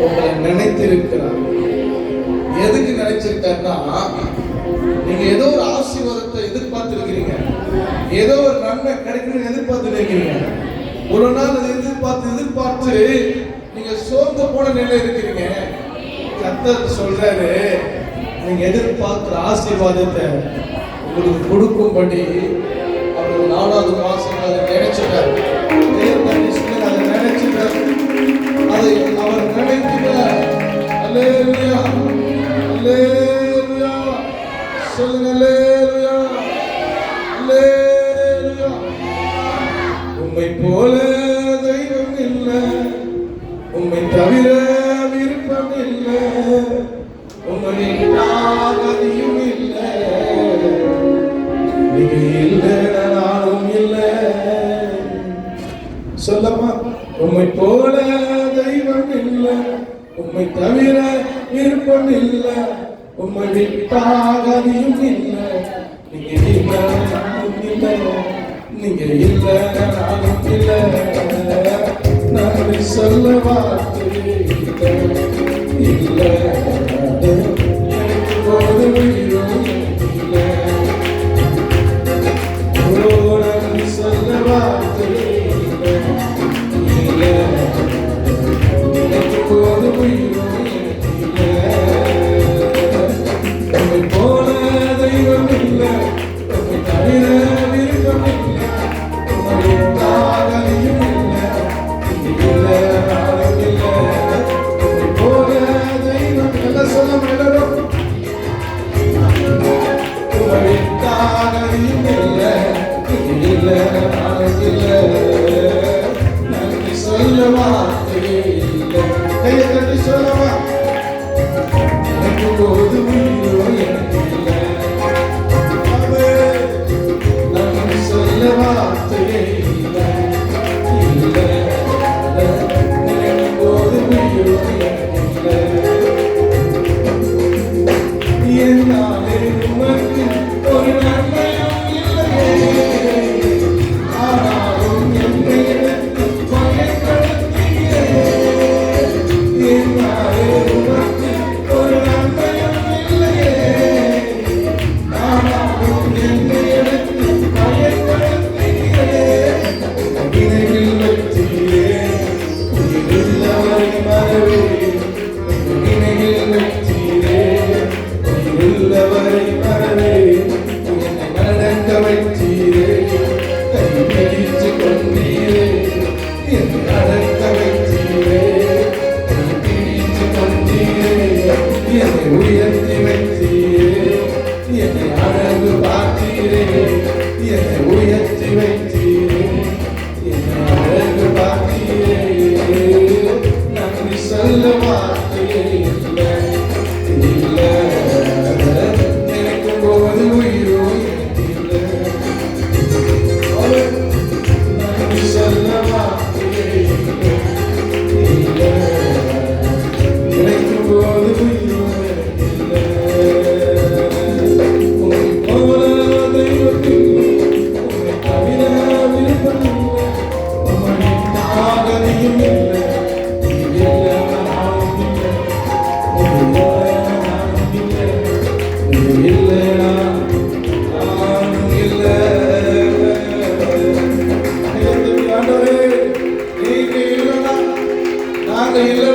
உங்களை நினைத்திருக்கிறார். எதுக்கு நினைச்சிருக்காருன்னா நீங்க ஏதோ ஒரு ஆசீர்வாதத்தை எதிர்பார்த்திருக்கிறீங்க. ஏதோ ஒரு நன்மை கிடைக்கணும்னு எதிர்பார்த்திருக்கிறீங்க. ஒரு நாள் அதை எதிர்பார்த்து எதிர்பார்த்து நீங்க சோர்ந்து போன நிலை இருக்கிறீங்க. கத்தர் சொல்றாரு நீங்க எதிர்பார்க்கிற ஆசீர்வாதத்தை உங்களுக்கு கொடுக்கும்படி அவர் நாலாவது மாசம் அதை நினைச்சிருக்காரு அலேலுயா அலேலுயா சொல்லுங்க அலேலுயா அலேலுயா உம்மை போல தெய்வம் இல்லை. உம்மை தவிர நானும் இல்லை. நீங்க இல்லை. Deus, நாங்கள் இல்லை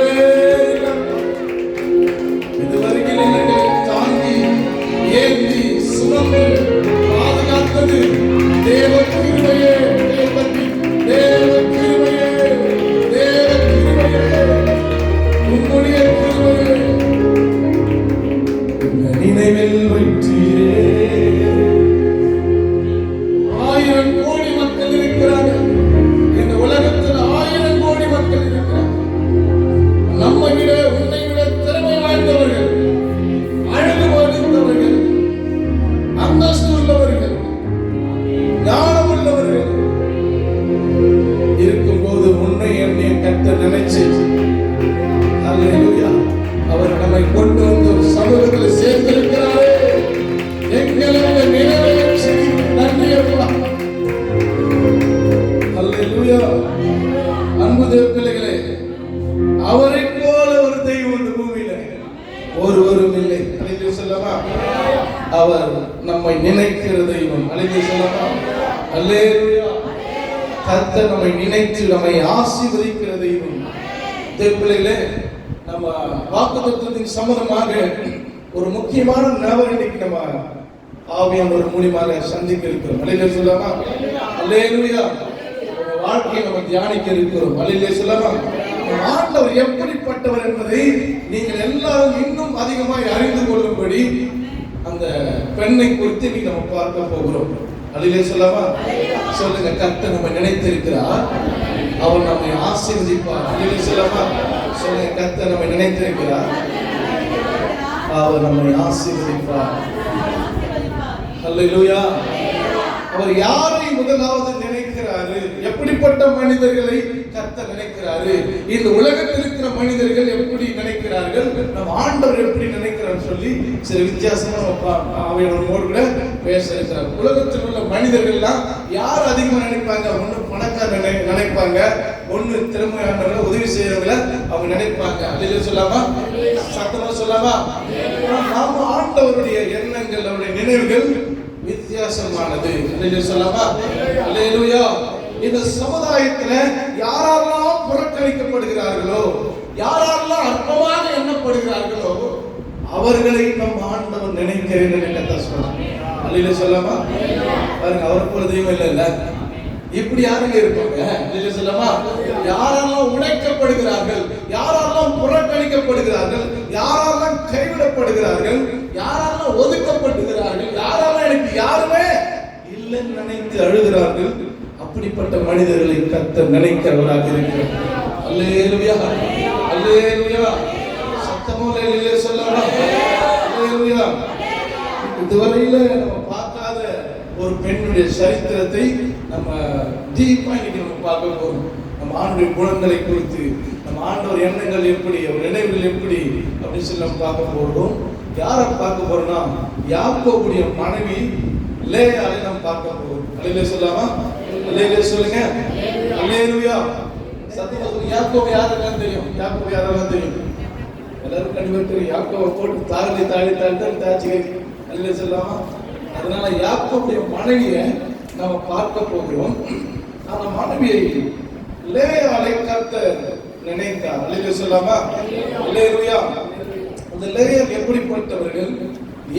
அவர் நம்மை நினைக்கிற தெய்வம் அலையிலே சொல்லலாமா அல்லேலூயா. கர்த்தர் நம்மை நினைத்து நம்மை ஆசீர்வதிக்கிற தெய்வம் தேவப்பிள்ளைகளே நம்ம வாக்குத்தத்தின் சம்மதமாக ஒரு முக்கியமான நபர் இன்னைக்கு நம்ம ஆவியானவர் மூலியமாக சந்திக்க இருக்கிறோம். அலையிலே சொல்லாமா அல்லேலூயா. வாழ்க்கையை நம்ம தியானிக்க இருக்கிறோம். அலையிலே சொல்லாமா ஆண்டவர் எப்படி எப்படிப்பட்டவர் என்பதை நீங்கள் எல்லாரும் இன்னும் அதிகமாய் அறிந்து கொள்ளும்படி அந்த பெண்ணை குறித்து நீ நம்ம பார்க்க போகிறோம். அலையிலே சொல்லாமா சொல்லுங்க கத்த நம்ம நினைத்திருக்கிறார். அவர் நம்மை ஆசீர்வதிப்பார். அலையிலே சொல்லாமா சொல்லுங்க கத்த நம்ம நினைத்திருக்கிறார். அவர் நம்மை ஆசீர்வதிப்பார். அல்லேலூயா. அவர் யாரை முதலாவது நினைக்கிறாரு? எப்படிப்பட்ட மனிதர்களை நினைக்கிறாரு இந்த உலகத்தில் இருக்கிற மனிதர்கள் எப்படி நினைக்கிறார்கள்? நம்ம ஆண்டவர் எப்படி நினைக்கிறார் சொல்லி சில வித்தியாசமா அவையோட கூட பேச இருக்கிறார் உலகத்தில் உள்ள மனிதர்கள்லாம் யார் அதிகமா நினைப்பாங்க? ஒண்ணு பணக்கார நினைப்பாங்க. ஒண்ணு திறமையானவங்க உதவி செய்யறவங்கள அவங்க நினைப்பாங்க. அதில் சொல்லாமா? சத்தமா சொல்லாமா? நாம ஆண்டவருடைய எண்ணங்கள் அவருடைய நினைவுகள் வித்தியாசமானது. அல்லேலூயா சொல்லாமா? அல்லேலூயா இந்த சமுதாயத்துல யாரெல்லாம் புறக்கணிக்கப்படுகிறார்களோ யாரெல்லாம் அற்பமாக எண்ணப்படுகிறார்களோ அவர்களை நம் ஆண்டவர் நினைக்கிறேன் என்று சொல்லலாம் சொல்றாங்க அல்லேலூயா சொல்லாமா பாருங்க அவர் போல தெய்வம் இல்ல இப்படி யாருங்க இருப்பாங்க? அல்லேலூயா சொல்லாமா யாரெல்லாம் உழைக்கப்படுகிறார்கள் யாரெல்லாம் புறக்கணிக்கப்படுகிறார்கள் யாரெல்லாம் கைவிடப்படுகிறார்கள் யாரெல்லாம் ஒதுக்கப்படுகிறார்கள் யாரெல்லாம் எனக்கு யாருமே இல்லைன்னு நினைத்து அழுகிறார்கள் அப்படிப்பட்ட மனிதர்களை கத்த நினைக்கிறவராக இருக்கிறார். அல்லேலூயா. அல்லேலூயா. சத்தமோ சொல்லலாம் அல்லேலூயா. இதுவரையில நம்ம பார்க்காத ஒரு பெண்ணுடைய சரித்திரத்தை நம்ம டீப்பா இன்னைக்கு நம்ம பார்க்க போறோம். நம்ம ஆண்டுடைய குணங்களை குறித்து நம்ம ஆண்டவர் எண்ணங்கள் எப்படி அவர் நினைவுகள் எப்படி அப்படின்னு சொல்லி நம்ம பார்க்க போறோம். யாரை பார்க்க போறோம்னா யாக்கோபுடைய மனைவி லேயாலை நம்ம பார்க்க போறோம். அல்லையிலே சொல்லாமா அல்லையிலே சொல்லுங்க. அல்லேலூயா சத்தியமா சொல்லுங்க யாக்கோபு யாரெல்லாம் தெரியும்? யாக்கோபு யாரெல்லாம் தெரியும்? எல்லாரும் கண்டிப்பா தெரியும் யாக்கோவை போட்டு தாழி தாழி தாழி தாழி தாச்சி அல்ல சொல்லாமா அதனால யாக்கோவுடைய மனைவியை நாம பார்க்க போகிறோம். அந்த மனைவியை லேயாலை கத்த நினைத்தார். அல்ல சொல்லாமா அல்லேலூயா. அந்த லேயர் எப்படிப்பட்டவர்கள்?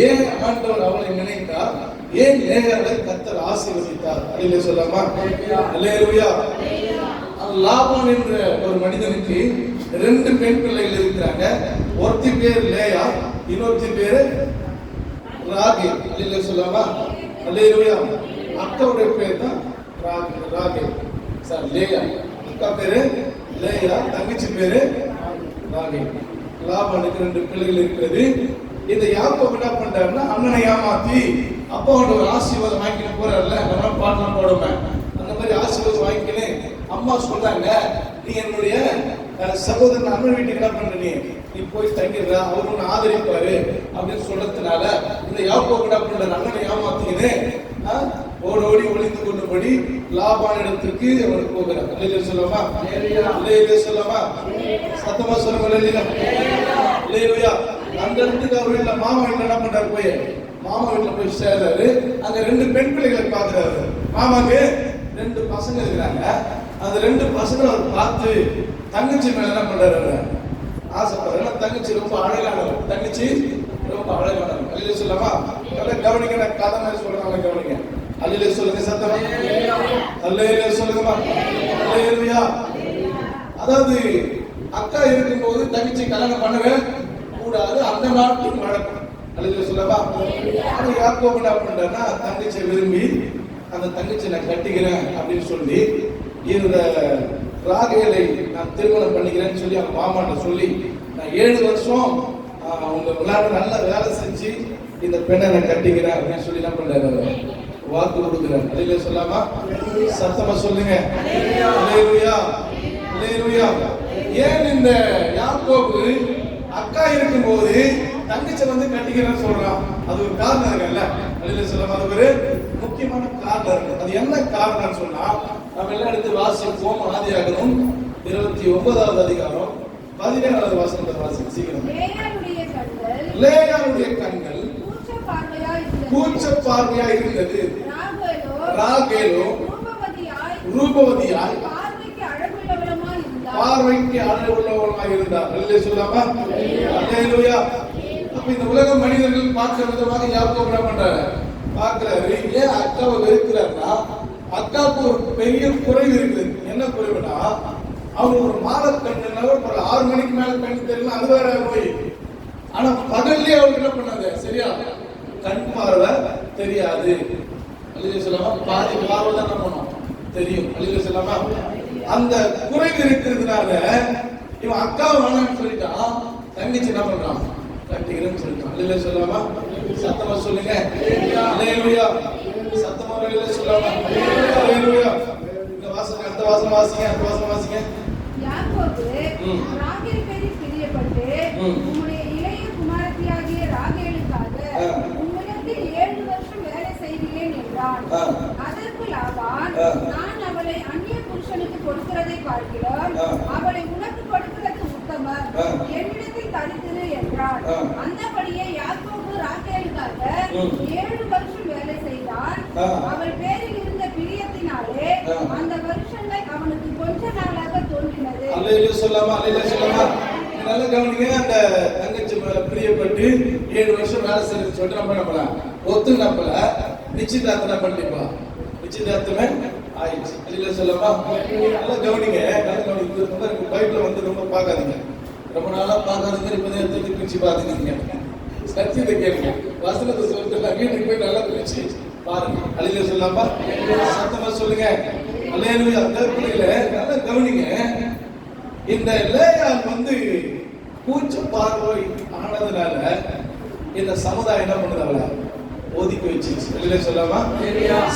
ஏன் ஆண்டவர் அவளை நினைத்தார்? ஏன் லேயரை கத்தர் ஆசீர்வதித்தார்? அல்ல சொல்லாமா? அல்லேலூயா. லாபான் என்ற ஒரு மனிதனுக்கு ரெண்டு பெண் பிள்ளைகள் இருக்கிறாங்க. ஒருத்தி பேர் லேயா இன்னொருத்தி பேர் ராகி அல்ல சொல்லாமா? அல்லேலுயா. அக்காவுடைய பேர் தான் ராகி ராகி சார் லேயா. அக்கா பேரு லேயா தங்கச்சி பேரு ராகி லாபானுக்கு ரெண்டு பிள்ளைகள் இருக்கிறது. இந்த யாக்கோ என்ன பண்றாருன்னா அண்ணனை ஏமாத்தி அப்பாவோட ஒரு ஆசீர்வாதம் வாங்கிட்டு போறாருல்ல நம்ம பாட்டெல்லாம் போடுவேன். அந்த மாதிரி ஆசீர்வாதம் வாங்கிக்கணும் அம்மா சொல்றாங்க நீ என்னுடைய சகோதரன் அண்ணன் வீட்டுக்கு என்ன பண்ற நீ? நீ போய் தங்கிடுற அவர் ஒன்று ஆதரிப்பாரு. அப்படின்னு சொல்றதுனால இந்த யாப்போ கூட பண்ற அண்ணனை ஏமாத்திக்கின்னு ஓடி ஓடி ஒளிந்து கொண்டபடி லாபான் இடத்துக்கு அவர் போகிறார். இல்லையா சொல்லமா இல்லையா சொல்லமா சத்தமா சொல்லுங்க இல்லையா அல்லையிலா அந்த இடத்துக்கு அவர் வீட்டுல மாமா என்ன பண்றாரு போய்? மாமா வீட்டில் போய் சேர்றாரு. அங்க ரெண்டு பெண் பிள்ளைகளை பாக்குறாரு மாமாக்கு ரெண்டு பசங்க இருக்கிறாங்க. அந்த ரெண்டு பசங்களை அவர் பார்த்து தங்கச்சி மேல என்ன பண்றாரு ஆசைப்படுறாங்க தங்கச்சி ரொம்ப அழகானவர். தங்கச்சி ரொம்ப அழகானவர். அல்ல சொல்லமா நல்லா கவனிங்க நான் கதை மாதிரி சொல்றாங்க கவனிங்க. அல்ல சொல்லுங்க சத்தமா? அல்ல சொல்லுங்கம்மா. அல்லையா அதாவது அக்கா இருக்கும்போது தங்கச்சி கல்யாணம் பண்ணவே கூடாது. அந்த நாட்டுக்கு வழக்கம் அல்லது சொல்லவா ஆனா யாக்கோ என்ன பண்றாருன்னா தங்கச்சியை விரும்பி அந்த தங்கச்சியை நான் கட்டிக்கிறேன் அப்படின்னு சொல்லி இந்த ராகேலை நான் திருமணம் பண்ணிக்கிறேன்னு சொல்லி அவங்க மாமாட்ட சொல்லி நான் ஏழு வருஷம் அவங்க விளையாட்டு நல்ல வேலை செஞ்சு இந்த பெண்ணை நான் கட்டிக்கிறேன் அப்படின்னு சொல்லி என்ன பண்றாரு வாக்கு கொடுக்குறேன் அல்லையில சொல்லாமா? சத்தமா சொல்லுங்க. ஏன் இந்த யாக்கோபு அக்கா இருக்கும் போது தங்கச்சி வந்து கட்டிக்கிறேன்னு சொல்றான். அது ஒரு காரணம் இருக்குல்ல அல்லையில சொல்லாம அது ஒரு முக்கியமான காரணம் இருக்கு. அது என்ன காரணம்னு சொன்னா நம்ம எல்லாம் எடுத்து வாசிப்போம் ஆதியாகணும் இருபத்தி ஒன்பதாவது அதிகாரம் பதினேழாவது வாசனத்தை வாசி சீக்கிரம். லேயாவுடைய கண்கள் கூச்ச பார்வையா இருந்தது. ராகேலோ ரூபவதியாய் பார்வைக்கு அழகுள்ளவர்களாக இருந்தார். சொல்லாமா அப்ப இந்த உலக மனிதர்கள் பார்க்கிற விதமாக யாக்கோபு என்ன பண்றாரு பார்க்கிறாரு ஏன் அக்காவை வெறுக்கிறாருன்னா அக்காவுக்கு ஒரு பெரிய குறைவு இருக்குது. என்ன குறைவுனா அவங்க ஒரு மாத கண்ணுனால ஒரு ஆறு மணிக்கு மேல கண்ணு தெரியல அது வேற போய். ஆனா பகல்லே அவங்க என்ன பண்ணாங்க? சரியா? கண் மாறல தெரியாது. அல்லது சொல்லாம பாதி பார்வை தான் என்ன பண்ணும் தெரியும். அல்லது சொல்லாம. அந்த குறைவு இருக்கிறதுனால இவன் அக்காவை வேணாம்னு சொல்லிட்டான் தங்கச்சி என்ன பண்றான்? கட்டிக்கிறேன்னு சொல்லிட்டான் சொல்லாம சத்தமா சொல்லுங்க அல்லேலூயா சத்தமா வெளியில சொல்லாம அல்லேலூயா இந்த வாசனை அந்த வாசனை வாசிங்க அந்த வாசனை வாசிங்க யாக்கோபு ம். ராகேல் பேரில் பிரியப்பட்டு ம். உம்முடைய இளைய குமாரத்தியாகிய ராகேலுக்காக ஆ. உம்மிடத்தில் ஏழு வருஷம் வேலை செய்கிறேன் என்றான். அதற்கு லாபான். நான் அவளை அந்நிய புருஷனுக்கு கொடுக்கிறதை பார்க்கிறோம். அவளை உனக்கு கொடுக்கிறது உத்தமம் ஆ. ஆ. அந்தபடியே யாக்கோபு ராகேலுக்காக ம். ஏழு வருஷம் வேலை செய்தான். அவள் பேரில் இருந்த பிரியத்தினாலே. அந்த வருஷங்கள் அவனுக்கு கொஞ்ச நாளாக தோன்றினது. அல்லேலூயா சொல்லாமா அல்லேலூயா சொல்லாமா? நல்ல கவனிங்க அந்த தங்கச்சி மேல பிரியப்பட்டு ஏழு வருஷம் வேலை செய்யறது சொல்லிட்டு நம்ம நம்மள ஒத்து நம்மள நிச்சயதார்த்தம் பண்ணிப்பா. நிச்சயதார்த்தமே ஆயிடுச்சு. அல்லேலூயா சொல்லாமா? நல்லா கவனிங்க நல்லா கவனிங்க. பைபிள் வந்து ரொம்ப பார்க்காதீங்க. ரொம்ப நாளா பார்க்காதீங்க இப்ப எடுத்து பிரிச்சு பார்த்துக்கிறீங்க சத்தியத்தை கேளுங்க. வசனத்தை சொல்லிட்டு வீட்டுக்கு போய் நல்லா பிரிச்சு பாருங்க. அழில சொல்லாமா சத்தமா சொல்லுங்க. அல்லேலூயா அந்த பிள்ளைகள நல்லா கவனிங்க. இந்த லேயால் வந்து கூச்ச பார்வை ஆனதுனால இந்த சமுதாயம் என்ன பண்ணுது அவளை? ஒதுக்கி வச்சிருச்சு. வெளியில சொல்லாமா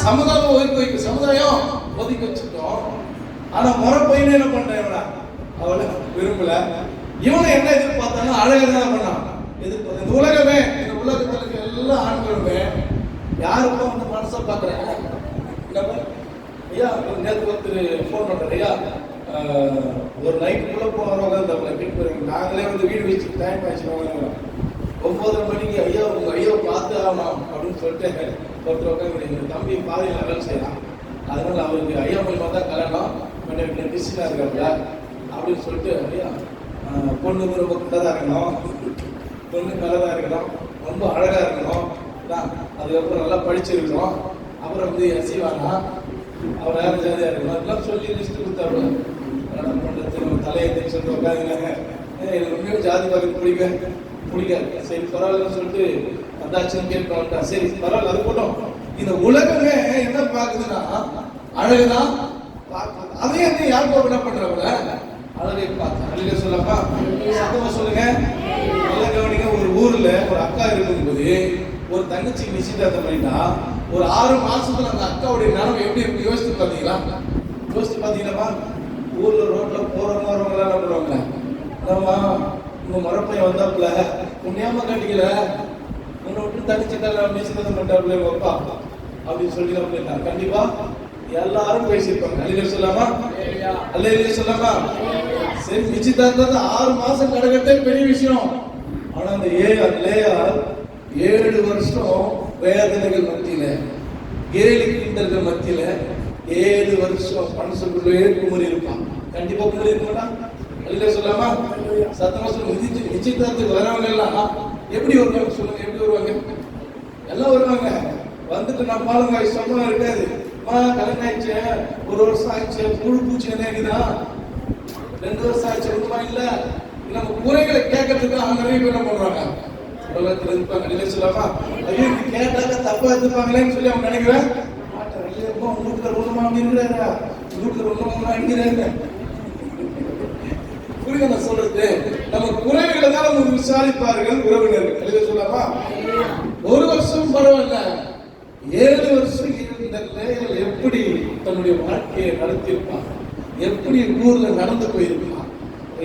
சமுதாயம் ஒதுக்கி வைக்க சமுதாயம் ஒதுக்கி வச்சுட்டோம். ஆனா முறை பையன் என்ன பண்றேன் அவளை விரும்பல. இவனை என்ன எதிர்பார்த்தாலும் அழகா தான் பண்ணான் எதிர்பார்த்த இந்த உலகமே இந்த உலகத்தில் இருக்க எல்லா ஆண்களுமே யாருக்கும் வந்து மனசை பார்க்குறாங்க ஐயா நேற்று ஒருத்தர் ஃபோன் பண்றாரு ஐயா ஒரு ஒரு நைட்டுக்குள்ள போறவங்க இந்த கேட்டு போறீங்க நாங்களே வந்து வீடு வச்சு டைம் ஆச்சு ஒன்பதரை மணிக்கு ஐயா உங்க ஐயா பார்த்து ஆகணும் அப்படின்னு சொல்லிட்டு ஒருத்தர் உட்காந்து தம்பி பாதையில் வேலை செய்யலாம் அதனால அவருக்கு ஐயா மூலியமா தான் கல்யாணம் பிஸியாக இருக்காங்க அப்படின்னு சொல்லிட்டு ஐயா பொண்ணு ரொம்ப குட்டதாக இருக்கணும். பொண்ணு நல்லதாக இருக்கணும். ரொம்ப அழகாக இருக்கணும். தான் அதுக்கப்புறம் நல்லா படிச்சிருக்கணும். அப்புறம் வந்து எஸ்சிவானா அவர் யாரும் ஜாதியாக இருக்கணும்? அதெல்லாம் சொல்லி லிஸ்ட் கொடுத்தாரு. கல்யாணம் பண்ணுறது நம்ம தலையை சொல்லிட்டு உட்காந்துங்க எனக்கு ரொம்ப ஜாதி பார்க்க பிடிக்க பிடிக்காது. சரி பரவாயில்லன்னு சொல்லிட்டு அந்தாச்சும் கேட்கலாம் சரி பரவாயில்ல அது போட்டோம். இந்த உலகமே என்ன பார்க்குதுன்னா அழகுதான் பார்க்குது அதே வந்து என்ன பண்ணுறவங்க அழகை பார்த்து அழகை சொல்லாமா சத்தமா சொல்லுங்க. நல்ல கவனிங்க ஒரு ஊர்ல ஒரு அக்கா இருக்கும்போது ஒரு தங்கச்சி நிச்சயதார்த்தம் பண்ணிட்டா ஒரு ஆறு மாசத்துல அந்த அக்காவுடைய நிலைமை எப்படி இருக்கு யோசிச்சு பாத்தீங்களா யோசிச்சு பாத்தீங்கன்னா ஊர்ல ரோட்ல போறவங்க வரவங்க எல்லாம் என்ன பண்ணுவாங்க? நம்ம உங்க மரப்பையன் வந்தாப்புல புண்ணியாம கட்டிக்கல. உன்னை விட்டு தனிச்சு நிச்சயதார்த்தம் பண்ணிட்டாப்புல உங்க அப்பா அப்படின்னு சொல்லி தான் கண்டிப்பா எல்லாரும் பேசியிருப்பாங்க. அல்லையில சொல்லாமா அல்லையில சொல்லாமா சரி நிச்சயதார்த்தத்தை ஆறு மாசம் கிடக்கிறதே பெரிய விஷயம். ஆனா அந்த ஏ லேயா ஏழு வருஷம் வேதனைகள் மத்தியில கேலி கிண்டர்கள் மத்தியில ஏழு வருஷம் மனசுக்குள்ளே குமரி இருப்பான். கண்டிப்பா குமரி இருக்க மாட்டான் அல்ல சொல்லாமா சத்தமா சொல்லுங்க நிச்சய- நிச்சயதார்த்தத்துக்கு வரவங்க எல்லாம் எப்படி வருவாங்க சொல்லுங்க எப்படி வருவாங்க? எல்லாம் வருவாங்க. வந்துட்டு நான் ஆளுங்க சம்பளம் இருக்காது. மா கல்யாணம் ஆயிடுச்சு ஒரு வருஷம் ஆயிடுச்சு. முழு பூச்சி என்ன இருக்குதா? ரெண்டு வருஷம் ஆயிடுச்சு. ஒண்ணுமா இல்ல. நம்ம குறைகளை கேட்கறதுக்கு அவங்க நிறைய பேர் என்ன பண்றாங்க? உலகத்துல இருப்பாங்க. இல்லை சொல்லாமா ஐயோ இது கேட்டாக்க தப்பா எடுத்துப்பாங்களேன்னு சொல்லி அவங்க நினைக்கிறேன். மாட்டாங்க. ஐயோ, அம்மா, உங்க வீட்டுல ஒண்ணுமா உங்க வீட்டுல ஒண்ணுமா அடிக்கிறாரு புரியுது நான் சொல்றது? நம்ம குறைகளை தான் நம்ம விசாரிப்பார்கள் உறவினர்கள். எழுத சொல்லாமா ஒரு வருஷம் பரவாயில்ல. ஏழு வருஷம் இந்த லேயர் எப்படி தன்னுடைய வாழ்க்கையை நடத்தியிருப்பான் எப்படி ஊர்ல நடந்து போயிருக்கலாம்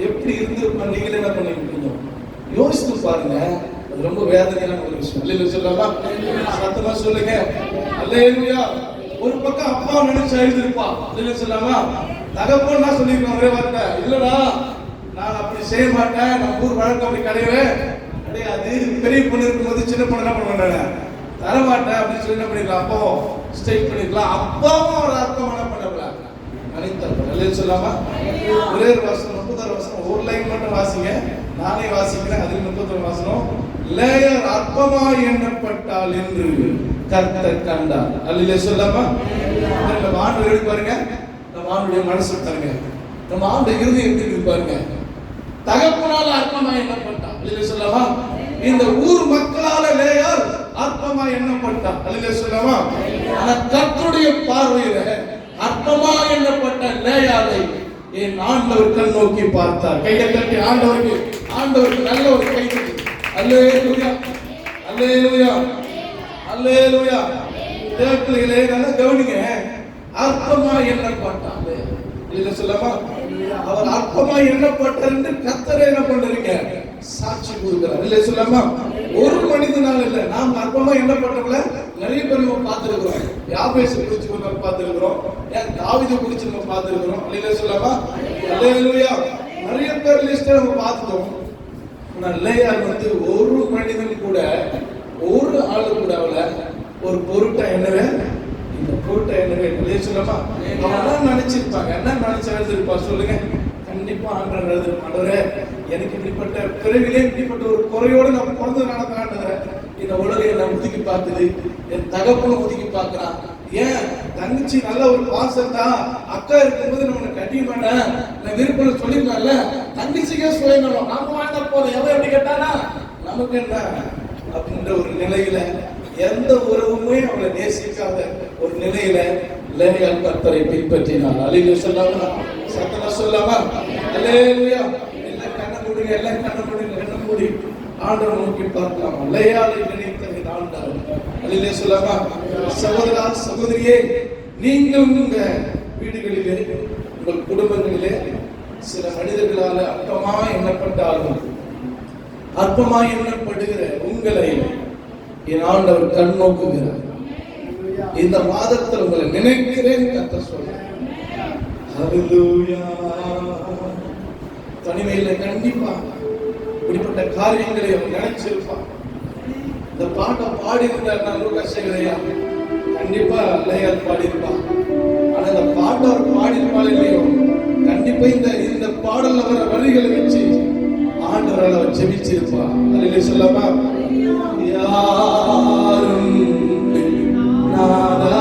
எப்படி இருந்திருப்பாங்க நீங்களே என்ன பண்ணிருக்கீங்க யோசித்து பாருங்க. அது ரொம்ப வேதனையான ஒரு விஷயம். அல்லையில சொல்லலாம் சத்தமா சொல்லுங்க. அல்லையா ஒரு பக்கம் அப்பா நினைச்சு எழுதிருப்பா இல்ல சொல்லாமா தகப்பன்னா சொல்லியிருக்கான் ஒரே வார்த்தை? இல்லடா நான் அப்படி செய்ய மாட்டேன். நம்ம ஊர் வழக்கம் அப்படி கிடையவே கிடையாது பெரிய பொண்ணு இருக்கும்போது சின்ன பொண்ணு என்ன பண்ணுவேன் தரமாட்டேன் அப்படின்னு சொல்லி என்ன பண்ணிருக்கலாம்? அப்போ ஸ்ட்ரைக் பண்ணிருக்கலாம். அப்பாவும் ஒரு அர்த்தமான பண்ணலாம் அனைத்து நல்லது சொல்லாமா? ஒரே ஒரு வசனம் முப்பத்தாறு வசனம் ஒரு லைன் மட்டும் வாசிங்க. நானே வாசிக்கிறேன். அதில் முப்பத்தொரு வசனம் லேயர் அற்பமாய் எண்ணப்பட்டால் என்று கர்த்தர் கண்டார். அல்ல சொல்லாமா? இந்த ஆண்டு எழுதி பாருங்க. நம்ம ஆண்டுடைய மனசு தருங்க நம்ம ஆண்டு இறுதி எப்படி இருக்கு பாருங்க. தகப்பனால அற்பமா எண்ணப்பட்டான் இல்ல சொல்லாமா? இந்த ஊர் மக்களால லேயர் அற்பமா எண்ணப்பட்டான் அல்ல சொல்லவா ஆனா கர்த்தருடைய பார்வையில அற்பமா எண்ணப்பட்ட லேயாலை என் ஆண்டவர் கண் நோக்கி பார்த்தார். கையை தட்டி ஆண்டவருக்கு ஆண்டவருக்கு நல்ல ஒரு கை தட்டி அல்லேலூயா. அல்லேலூயா. அல்லேலூயா. தேவப்பிள்ளைகளே நல்லா கவனிங்க. அற்பமா எண்ணப்பட்டான் இல்ல சொல்லமா? அவர் அற்பமா எண்ணப்பட்டார் என்று கத்தரை என்ன பண்றீங்க சாட்சி கொடுக்கிறார். இல்ல சொல்லாமா? ஒரு மனிதனால் இல்ல. நாம் அற்பமா பண்ணவங்கள நிறைய பேர் நம்ம பார்த்துருக்கிறோம். யாபேச குறிச்சு நம்ம பார்த்துருக்கிறோம். ஏன் தாவித குறிச்சு நம்ம பார்த்துருக்கிறோம்? அப்படின்னு சொல்லாமா இல்லையா நிறைய பேர் லிஸ்ட் நம்ம பார்த்துட்டோம். நல்லையா வந்து ஒரு மனிதன் கூட ஒரு ஆளு கூட அவள ஒரு பொருட்டை என்னவே இந்த பொருட்டை என்னவே இல்லையா சொல்லாமா அவன் என்ன நினைச்சிருப்பாங்க? என்ன நினைச்சு எழுதிருப்பா சொல்லுங்க. கண்டிப்பா ஆண்டவர் எழுதிருப்பாண்டவரே எனக்கு இப்படிப்பட்ட பிறவிலே இப்படிப்பட்ட ஒரு குறையோடு நான் பிறந்ததுனால நடந்தாண்டவரே இந்த உலகை நான் ஒதுக்கி பார்க்குது. என் தகப்பனும் ஒதுக்கி பார்க்கறான். ஏன்? தங்கச்சி நல்ல ஒரு பாசம் தான். அக்கா இருக்கும்போது நம்ம கட்டிய மாட்டேன். நான் விருப்பம் சொல்லிருக்கேன்ல தங்கச்சிக்கே சுயநலம். நாம வாழ்ந்த போதும் எவன் எப்படி கேட்டானா? நமக்கு என்ன? அப்படின்ற ஒரு நிலையில எந்த உறவுமே அவளை நேசிக்காத ஒரு நிலையில லேயால் கர்த்தரை பின்பற்றினார் அலிலு சொல்லாமா சத்தமா சொல்லாமா? அல்லேலூயா எல்லாம் கண்ணை எல்லாம் கண்ணை மூடுங்க மூடி ஆண்டவர் நோக்கி பார்க்கலாம். லேயாலை நினைத்த ஆண்டவர். அதிலே சொல்லாமா சகோதரா சகோதரியே நீங்கள் உங்க வீடுகளிலே உங்கள் குடும்பங்களிலே சில மனிதர்களால அற்பமாக எண்ணப்பட்டாலும் அற்பமாக எண்ணப்படுகிற உங்களை என் ஆண்டவர் கண் நோக்குகிறார். இந்த மாதத்தில் உங்களை நினைக்கிறேன் கத்த சொல்றேன் Hallelujah. வாழ்க்கையில கண்டிப்பா இப்படிப்பட்ட காரியங்களை நினைச்சிருப்பான். இந்த பாட்டை பாடியிருந்தார் நான் லூகாசேகரையா கண்டிப்பா லேயர் பாடியிருப்பான் ஆனா இந்த பாட்டை அவர் பாடியிருப்பாள் இல்லையோ? கண்டிப்பா இந்த இந்த பாடல்ல வர வழிகளை வச்சு ஆண்டவரால் அவர் ஜெபிச்சிருப்பா அதுல சொல்லாமா யாரும் நாதா